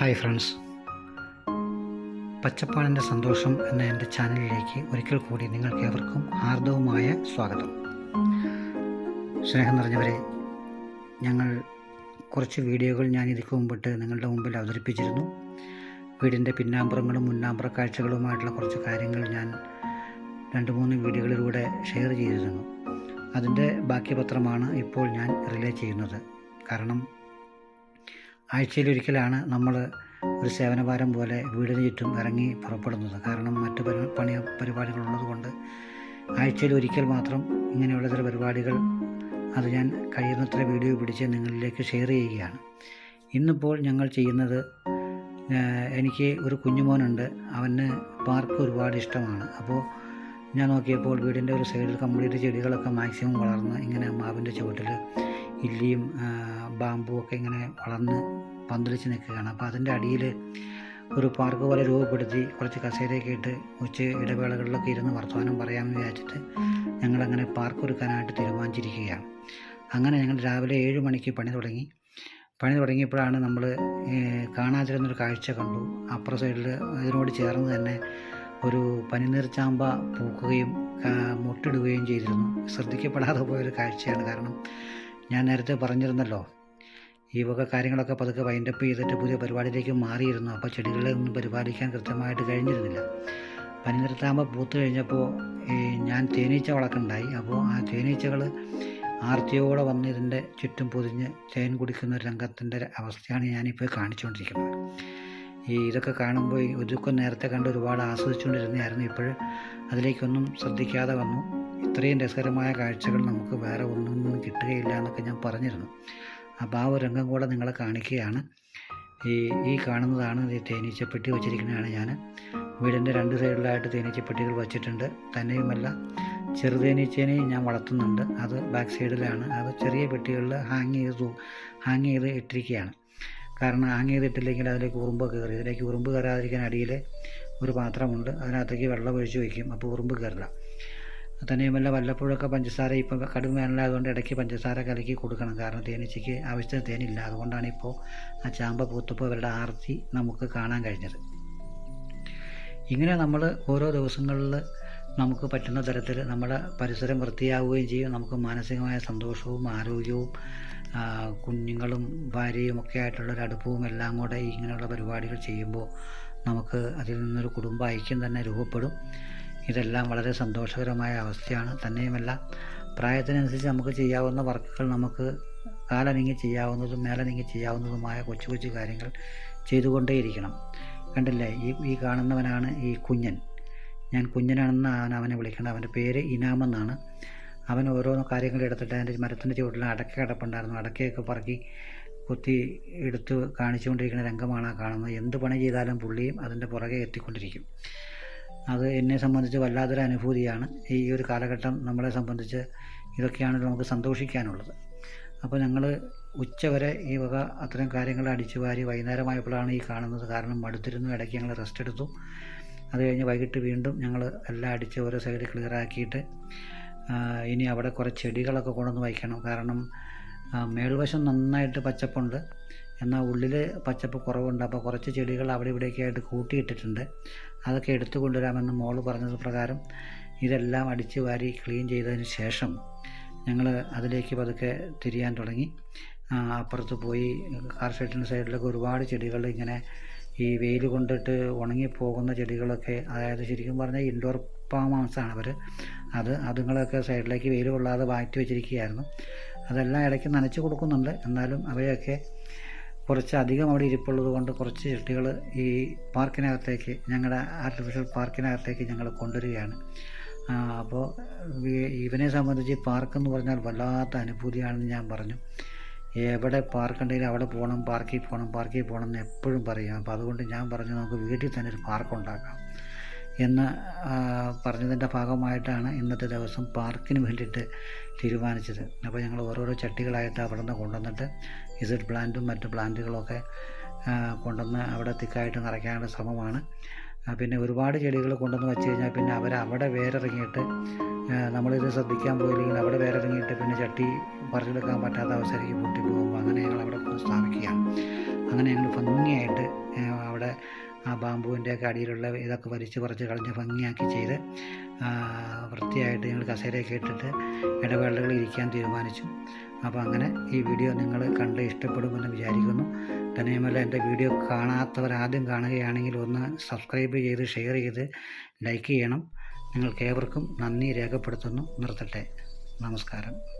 Hi friends. പച്ചപ്പാടിന്റെ സന്തോഷം എന്ന എന്റെ ചാനലിലേക്ക് ഒരിക്കൽ കൂടി നിങ്ങൾക്ക് ഏവർക്കും ഹാർദവുമായ സ്വാഗതം. സ്നേഹം നിറഞ്ഞവരെ ഞങ്ങൾ കുറച്ച് വീഡിയോകൾ ഞാൻ ഇതിക്ക് മുമ്പിട്ട് നിങ്ങളുടെ മുമ്പിൽ അവതരിപ്പിച്ചിരുന്നു. വീടിന്റെ പിന്നാമ്പുറങ്ങളും മുന്നാമ്പുറ കാഴ്ചകളുമായിട്ടുള്ള കുറച്ച് കാര്യങ്ങൾ ഞാൻ രണ്ട് മൂന്ന് വീഡിയോകളിലൂടെ ഷെയർ ചെയ്തിരുന്നു. അതിന്റെ ബാക്കി പത്രമാണ് ഇപ്പോൾ ഞാൻ റിലേ ചെയ്യുന്നത്. കാരണം ആഴ്ചയിലൊരിക്കലാണ് നമ്മൾ ഒരു സേവനഭാരം പോലെ വീടിന് ചുറ്റും ഇറങ്ങി പുറപ്പെടുന്നത്. കാരണം മറ്റ് പരി പണി പരിപാടികളുള്ളത് കൊണ്ട് ആഴ്ചയിൽ ഒരിക്കൽ മാത്രം ഇങ്ങനെയുള്ള ചില പരിപാടികൾ അത് ഞാൻ കഴിയുന്നത്ര വീഡിയോ പിടിച്ച് നിങ്ങളിലേക്ക് ഷെയർ ചെയ്യുകയാണ്. ഇന്നിപ്പോൾ ഞങ്ങൾ ചെയ്യുന്നത് എനിക്ക് ഒരു കുഞ്ഞുമോനുണ്ട്. അവന് പാർക്ക് ഒരുപാട് ഇഷ്ടമാണ്. അപ്പോൾ ഞാൻ നോക്കിയപ്പോൾ വീടിന്റെ ഒരു സൈഡിൽ കംപ്ലീറ്റ് ചെടികളൊക്കെ മാക്സിമം വളർന്ന് ഇങ്ങനെ മാവിന്റെ ചുവട്ടിൽ ഇല്ലിയും ബാമ്പും ഒക്കെ ഇങ്ങനെ വളർന്ന് പന്തലിച്ച് നിൽക്കുകയാണ്. അപ്പോൾ അതിന്റെ അടിയിൽ ഒരു പാർക്ക് പോലെ രൂപപ്പെടുത്തി കുറച്ച് കസേരയൊക്കെ ഇട്ട് ഉച്ച ഇടവേളകളിലൊക്കെ ഇരുന്ന് വർത്തമാനം പറയാമെന്ന് വിചാരിച്ചിട്ട് ഞങ്ങളങ്ങനെ പാർക്ക് ഒരുക്കാനായിട്ട് തീരുമാനിച്ചിരിക്കുകയാണ്. അങ്ങനെ ഞങ്ങൾ രാവിലെ ഏഴ് മണിക്ക് പണി തുടങ്ങി. പണി തുടങ്ങിയപ്പോഴാണ് നമ്മൾ കാണാതിരുന്നൊരു കാഴ്ച കണ്ടു. അപ്പുറ സൈഡിൽ അതിനോട് ചേർന്ന് തന്നെ ഒരു പനിനീർച്ചാമ്പ പൂക്കുകയും മുട്ടിടുകയും ചെയ്തിരുന്നു. ശ്രദ്ധിക്കപ്പെടാതെ പോയൊരു കാഴ്ചയാണ് കാരണം ഞാൻ നേരത്തെ പറഞ്ഞിരുന്നല്ലോ ഈ വക കാര്യങ്ങളൊക്കെ പതുക്കെ വൈൻഡപ്പ് ചെയ്തിട്ട് പുതിയ പരിപാടിയിലേക്ക് മാറിയിരുന്നു. അപ്പോൾ ചെടികളെ ഒന്നും പരിപാലിക്കാൻ കൃത്യമായിട്ട് കഴിഞ്ഞിരുന്നില്ല. പനിനിർത്താമ്പ പൂത്ത് കഴിഞ്ഞപ്പോൾ ഈ ഞാൻ തേനീച്ച വളക്കുണ്ടായി. അപ്പോൾ ആ തേനീച്ചകൾ ആർത്തിയോടെ വന്ന് ഇതിന്റെ ചുറ്റും പൊതിഞ്ഞ് തേൻ കുടിക്കുന്ന രംഗത്തിന്റെ അവസ്ഥയാണ് ഞാനിപ്പോൾ കാണിച്ചുകൊണ്ടിരിക്കുന്നത് ഈ ഇതൊക്കെ കാണുമ്പോൾ ഒരുക്കം നേരത്തെ കണ്ട് ഒരുപാട് ആസ്വദിച്ചുകൊണ്ടിരുന്നതായിരുന്നു ഇപ്പോൾ അതിലേക്കൊന്നും ശ്രദ്ധിക്കാതെ വന്നു. ഇത്രയും രസകരമായ കാഴ്ചകൾ നമുക്ക് വേറെ ഒന്നും കിട്ടുകയില്ല എന്നൊക്കെ ഞാൻ പറഞ്ഞിരുന്നു. അപ്പോൾ ആ ഒരു രംഗം കൂടെ നിങ്ങളെ കാണിക്കുകയാണ്. ഈ ഈ കാണുന്നതാണ് ഈ തേനീച്ചപ്പെട്ടി വച്ചിരിക്കുന്നതാണ് ഞാൻ വീടിന്റെ രണ്ട് സൈഡിലായിട്ട് തേനീച്ചപ്പെട്ടികൾ വച്ചിട്ടുണ്ട്. തന്നെയുമല്ല ചെറുതേനീച്ചേനെയും ഞാൻ വളർത്തുന്നുണ്ട്. അത് ബാക്ക് സൈഡിലാണ്. അത് ചെറിയ പെട്ടികളിൽ ഹാങ് ചെയ്ത് ഹാങ് ചെയ്ത് ഇട്ടിരിക്കുകയാണ്. കാരണം ഹാങ് ചെയ്തിട്ടില്ലെങ്കിൽ അതിലേക്ക് ഉറുമ്പ് കയറി അതിലേക്ക് ഉറുമ്പ് കയറാതിരിക്കാൻ അടിയിൽ ഒരു പാത്രമുണ്ട്. അതിനകത്തേക്ക് വെള്ളം ഒഴിച്ച് വയ്ക്കും. അപ്പോൾ ഉറുമ്പ് കയറില്ല. തന്നെയുമല്ല വല്ലപ്പോഴൊക്കെ പഞ്ചസാര ഇപ്പം കടും വേനലായതുകൊണ്ട് ഇടയ്ക്ക് പഞ്ചസാര കലക്കി കൊടുക്കണം. കാരണം തേനീച്ചയ്ക്ക് ആവശ്യത്തിന് തേനില്ല. അതുകൊണ്ടാണ് ഇപ്പോൾ ആ ചാമ്പ പൂത്തപ്പോൾ അവരുടെ ആർത്തി നമുക്ക് കാണാൻ കഴിഞ്ഞത്. ഇങ്ങനെ നമ്മൾ ഓരോ ദിവസങ്ങളിൽ നമുക്ക് പറ്റുന്ന തരത്തിൽ നമ്മുടെ പരിസരം വൃത്തിയാവുകയും ചെയ്യും. നമുക്ക് മാനസികമായ സന്തോഷവും ആരോഗ്യവും കുഞ്ഞുങ്ങളും ഭാര്യയും ഒക്കെ ആയിട്ടുള്ളൊരു അടുപ്പവും എല്ലാം കൂടെ ഇങ്ങനെയുള്ള പരിപാടികൾ ചെയ്യുമ്പോൾ നമുക്ക് അതിൽ നിന്നൊരു കുടുംബ ഐക്യം തന്നെ രൂപപ്പെടും. ഇതെല്ലാം വളരെ സന്തോഷകരമായ അവസ്ഥയാണ്. തന്നെയുമല്ല പ്രായത്തിനനുസരിച്ച് നമുക്ക് ചെയ്യാവുന്ന വർക്കുകൾ നമുക്ക് കാലനീങ്ങി ചെയ്യാവുന്നതും മേലനീങ്ങി ചെയ്യാവുന്നതുമായ കൊച്ചു കൊച്ചു കാര്യങ്ങൾ ചെയ്തുകൊണ്ടേയിരിക്കണം. കണ്ടില്ലേ ഈ ഈ കാണുന്നവനാണ് ഈ കുഞ്ഞൻ. ഞാൻ കുഞ്ഞനാണെന്നാണ് അവനെ വിളിക്കുന്നത് അവന്റെ പേര് ഇനാമെന്നാണ് അവൻ ഓരോന്ന് കാര്യങ്ങൾ എടുത്തിട്ട് അതിന്റെ മരത്തിന്റെ ചുവട്ടിൽ അടക്ക കിടപ്പുണ്ടായിരുന്നു. അടക്കയൊക്കെ പറക്കി കുത്തി എടുത്ത് കാണിച്ചുകൊണ്ടിരിക്കുന്ന രംഗമാണ് ആ കാണുന്നത്. എന്ത് പണി ചെയ്താലും പുള്ളിയും അതിന്റെ പുറകെ എത്തിക്കൊണ്ടിരിക്കും. അത് എന്നെ സംബന്ധിച്ച് വല്ലാത്തൊരു അനുഭൂതിയാണ്. ഈ ഒരു കാലഘട്ടം നമ്മളെ സംബന്ധിച്ച് ഇതൊക്കെയാണ് നമുക്ക് സന്തോഷിക്കാനുള്ളത്. അപ്പോൾ ഞങ്ങൾ ഉച്ചവരെ ഈ വക അത്തരം കാര്യങ്ങൾ അടിച്ചു വാരി വൈകുന്നേരമായപ്പോഴാണ് ഈ കാണുന്നത്. കാരണം മടുത്തിരുന്നു ഇടയ്ക്ക് ഞങ്ങൾ റെസ്റ്റ് എടുത്തു. അത് കഴിഞ്ഞ് വൈകിട്ട് വീണ്ടും ഞങ്ങൾ എല്ലാം അടിച്ച് ഓരോ സൈഡ് ക്ലിയർ ആക്കിയിട്ട് ഇനി അവിടെ കുറേ ചെടികളൊക്കെ കൊണ്ടുവന്ന് വയ്ക്കണം. കാരണം മേൽവശം നന്നായിട്ട് പച്ചപ്പുണ്ട്. എന്നാൽ ഉള്ളിൽ പച്ചപ്പ് കുറവുണ്ട്. അപ്പോൾ കുറച്ച് ചെടികൾ അവിടെ ഇവിടെയൊക്കെ ആയിട്ട് കൂട്ടിയിട്ടിട്ടുണ്ട്. അതൊക്കെ എടുത്തു കൊണ്ടുവരാമെന്ന് മോൾ പറഞ്ഞത് പ്രകാരം ഇതെല്ലാം അടിച്ച് വാരി ക്ലീൻ ചെയ്തതിന് ശേഷം ഞങ്ങൾ അതിലേക്ക് പതുക്കെ തിരിയാൻ തുടങ്ങി. അപ്പുറത്ത് പോയി കാർ ഷെഡിന്റെ സൈഡിലൊക്കെ ഒരുപാട് ചെടികൾ ഇങ്ങനെ ഈ വെയിൽ കൊണ്ടിട്ട് ഉണങ്ങിപ്പോകുന്ന ചെടികളൊക്കെ അതായത് ശരിക്കും പറഞ്ഞാൽ ഇൻഡോർ പാമാസാണ് അവർ അത് അതുങ്ങളൊക്കെ സൈഡിലേക്ക് വെയിൽ കൊള്ളാതെ മാറ്റി വെച്ചിരിക്കുകയായിരുന്നു. അതെല്ലാം ഇടയ്ക്ക് നനച്ച് കൊടുക്കുന്നുണ്ട്. എന്നാലും അവയൊക്കെ കുറച്ച് അധികം അവിടെ ഇരിപ്പുള്ളത് കൊണ്ട് കുറച്ച് ചെട്ടികൾ ഈ പാർക്കിനകത്തേക്ക് ഞങ്ങളുടെ ആർട്ടിഫിഷ്യൽ പാർക്കിനകത്തേക്ക് ഞങ്ങൾ കൊണ്ടുവരികയാണ്. അപ്പോൾ ഇവനെ സംബന്ധിച്ച് പാർക്ക് എന്ന് പറഞ്ഞാൽ വല്ലാത്ത അനുഭൂതിയാണെന്ന് ഞാൻ പറഞ്ഞു. എവിടെ പാർക്ക് ഉണ്ടെങ്കിലും അവിടെ പോകണം പാർക്കിൽ പോകണം പാർക്കിൽ പോകണം എന്ന് എപ്പോഴും പറയും. അപ്പോൾ അതുകൊണ്ട് ഞാൻ പറഞ്ഞു നമുക്ക് വീട്ടിൽ തന്നെ ഒരു പാർക്ക് ഉണ്ടാക്കാം. എന്ന് പറഞ്ഞതിന്റെ ഭാഗമായിട്ടാണ് ഇന്നത്തെ ദിവസം പാർക്കിന് വേണ്ടിയിട്ട് തീരുമാനിച്ചത്. അപ്പോൾ ഞങ്ങൾ ഓരോരോ ചട്ടികളായിട്ട് അവിടെ നിന്ന് കൊണ്ടുവന്നിട്ട് ഇസഡ് പ്ലാന്റും മറ്റ് പ്ലാന്റുകളൊക്കെ കൊണ്ടുവന്ന് അവിടെ തിക്കായിട്ട് നിറയ്ക്കാനുള്ള ശ്രമമാണ്. പിന്നെ ഒരുപാട് ചെടികൾ കൊണ്ടുവന്ന് വെച്ച് കഴിഞ്ഞാൽ പിന്നെ അവർ അവിടെ വേരിറങ്ങിയിട്ട് ആ, നമ്മളിത് ശ്രദ്ധിക്കാൻ പോയില്ലെങ്കിൽ അവിടെ വേരിറങ്ങിയിട്ട് പിന്നെ ചട്ടി പറിച്ചെടുക്കാൻ പറ്റാത്ത അവസ്ഥയിലേക്ക് പൊട്ടിപ്പോകുമ്പോൾ അങ്ങനെ ഞങ്ങൾ അവിടെ സ്ഥാപിക്കുകയാണ്. അങ്ങനെ ഞങ്ങൾ ഭംഗിയായിട്ട് അവിടെ ആ ബാമ്പുവിന്റെ ഒക്കെ അടിയിലുള്ള ഇതൊക്കെ വലിച്ച് പറിച്ച് കളഞ്ഞ് ഭംഗിയാക്കി ചെയ്ത് വൃത്തിയായിട്ട് ഞങ്ങൾ കസേരയൊക്കെ ഇട്ടിട്ട് ഇടവേളകളിൽ ഇരിക്കാൻ തീരുമാനിച്ചു. അപ്പോൾ അങ്ങനെ ഈ വീഡിയോ നിങ്ങൾ കണ്ട് ഇഷ്ടപ്പെടുമെന്ന് വിചാരിക്കുന്നു. തന്നെയുമല്ല എന്റെ വീഡിയോ കാണാത്തവർ ആദ്യം കാണുകയാണെങ്കിൽ ഒന്ന് സബ്സ്ക്രൈബ് ചെയ്ത് ഷെയർ ചെയ്ത് ലൈക്ക് ചെയ്യണം. നിങ്ങൾക്ക് ഏവർക്കും നന്ദി രേഖപ്പെടുത്തുന്നു. നിർത്തട്ടെ. നമസ്കാരം.